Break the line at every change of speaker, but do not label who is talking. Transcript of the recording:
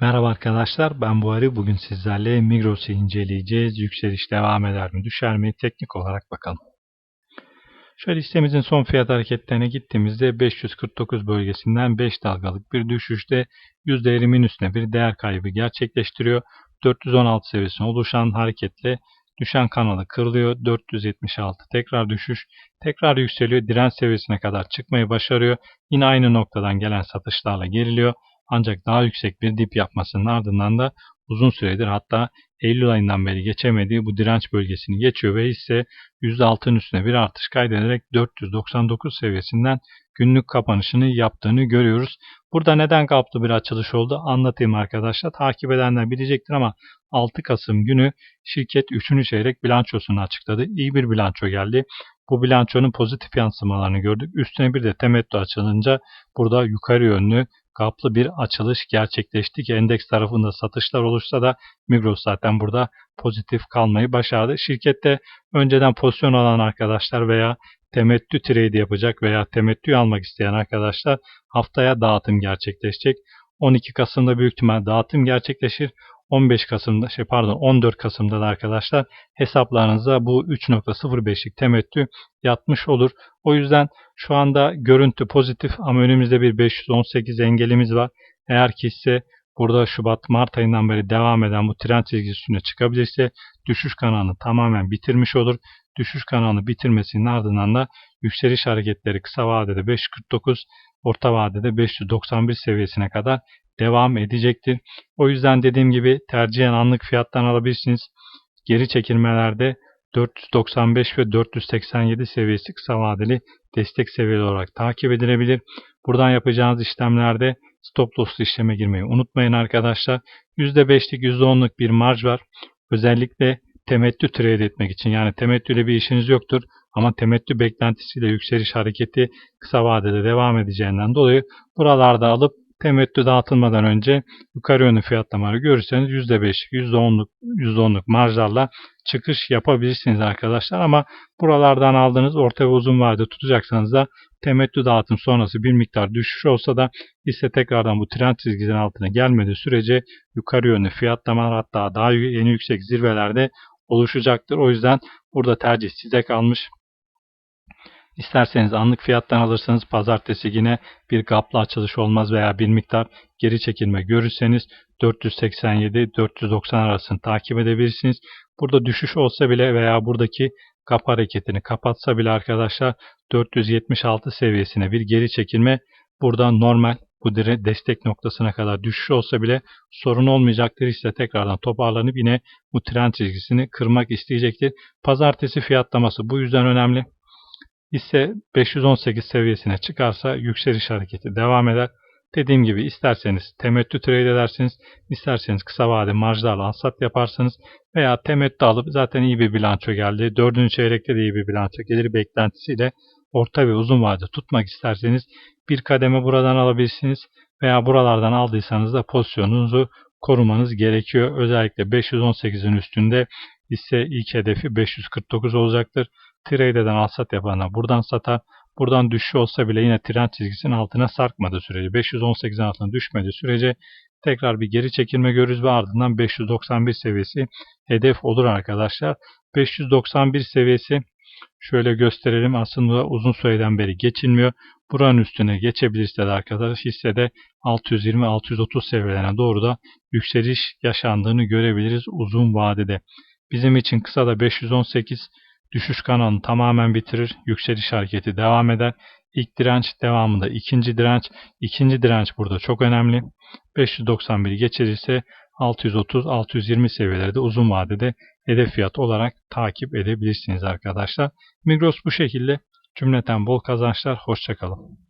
Merhaba arkadaşlar ben Buhari. Bugün sizlerle Migros'u inceleyeceğiz. Yükseliş devam eder mi düşer mi teknik olarak bakalım. Şöyle listemizin son fiyat hareketlerine gittiğimizde 549 bölgesinden 5 dalgalık bir düşüşte %20'nin üstüne bir değer kaybı gerçekleştiriyor. 416 seviyesine oluşan hareketle düşen kanalı kırılıyor. 476 tekrar düşüş. Tekrar yükseliyor. Direnç seviyesine kadar çıkmayı başarıyor. Yine aynı noktadan gelen satışlarla geriliyor. Ancak daha yüksek bir dip yapmasının ardından da uzun süredir hatta Eylül ayından beri geçemediği bu direnç bölgesini geçiyor ve ise %6'ın üstüne bir artış kaydederek 499 seviyesinden günlük kapanışını yaptığını görüyoruz. Burada neden kaplı bir açılış oldu anlatayım arkadaşlar. Takip edenler bilecektir ama 6 Kasım günü şirket 3. çeyrek bilançosunu açıkladı. İyi bir bilanço geldi. Bu bilançonun pozitif yansımalarını gördük. Üstüne bir de temettü açılınca burada yukarı yönlü kaplı bir açılış gerçekleşti ki endeks tarafında satışlar oluşsa da Migros zaten burada pozitif kalmayı başardı. Şirkette önceden pozisyon alan arkadaşlar veya temettü trade yapacak veya temettü almak isteyen arkadaşlar haftaya dağıtım gerçekleşecek. 12 Kasım'da büyük ihtimal dağıtım gerçekleşir. 15 Kasım'da şey pardon 14 Kasım'da da arkadaşlar hesaplarınıza bu 3.05'lik temettü yatmış olur. O yüzden şu anda görüntü pozitif ama önümüzde bir 518 engelimiz var. Eğer ki ise burada Şubat Mart ayından beri devam eden bu trend çizgisi üstüne çıkabilirse düşüş kanalını tamamen bitirmiş olur. Düşüş kanalını bitirmesinin ardından da yükseliş hareketleri kısa vadede 549, orta vadede 591 seviyesine kadar devam edecektir. O yüzden dediğim gibi tercihen anlık fiyattan alabilirsiniz. Geri çekilmelerde 495 ve 487 seviyesi kısa vadeli destek seviyeleri olarak takip edilebilir. Buradan yapacağınız işlemlerde stop loss işleme girmeyi unutmayın arkadaşlar. %5'lik %10'luk bir marj var. Özellikle temettü trade etmek için yani temettüyle bir işiniz yoktur ama temettü beklentisiyle yükseliş hareketi kısa vadede devam edeceğinden dolayı buralarda alıp temettü dağıtılmadan önce yukarı yönlü fiyatlamaları görürseniz %5'lik %10'luk %10'luk marjlarla çıkış yapabilirsiniz arkadaşlar ama buralardan aldığınız orta ve uzun vade tutacaksanız da temettü dağıtım sonrası bir miktar düşüş olsa da hisse tekrardan bu trend çizgisinin altına gelmediği sürece yukarı yönlü fiyatlamalar hatta daha yeni yüksek zirvelerde oluşacaktır. O yüzden burada tercih size kalmış. İsterseniz anlık fiyattan alırsanız pazartesi yine bir gaplı açılış olmaz veya bir miktar geri çekilme görürseniz 487-490 arasını takip edebilirsiniz. Burada düşüş olsa bile veya buradaki kap hareketini kapatsa bile arkadaşlar 476 seviyesine bir geri çekilme burada normal bu destek noktasına kadar düşüş olsa bile sorun olmayacaktır. Hisse tekrardan toparlanıp yine bu trend çizgisini kırmak isteyecektir. Pazartesi fiyatlaması bu yüzden önemli. Hisse 518 seviyesine çıkarsa yükseliş hareketi devam eder. Dediğim gibi isterseniz temettü trade edersiniz, isterseniz kısa vade marjlarla alsat yaparsınız veya temettü alıp zaten iyi bir bilanço geldi. Dördüncü çeyrekte de iyi bir bilanço gelir beklentisiyle orta ve uzun vade tutmak isterseniz bir kademe buradan alabilirsiniz veya buralardan aldıysanız da pozisyonunuzu korumanız gerekiyor. Özellikle 518'in üstünde ise ilk hedefi 549 olacaktır. Trade'den alsat yapanlar buradan satar. Buradan düşüş olsa bile yine trend çizgisinin altına sarkmadığı sürece 518'in altına düşmediği sürece tekrar bir geri çekilme görürüz ve ardından 591 seviyesi hedef olur arkadaşlar. 591 seviyesi şöyle gösterelim. Aslında uzun süreden beri geçilmiyor. Buranın üstüne geçebilirse de arkadaş hissede 620-630 seviyelerine doğru da yükseliş yaşandığını görebiliriz uzun vadede. Bizim için kısa da 518 düşüş kanalını tamamen bitirir. Yükseliş hareketi devam eder. İlk direnç devamında ikinci direnç. ikinci direnç burada çok önemli. 591 geçirirse 630-620 seviyelerde uzun vadede hedef fiyat olarak takip edebilirsiniz arkadaşlar. Migros bu şekilde. Cümleten bol kazançlar. Hoşçakalın.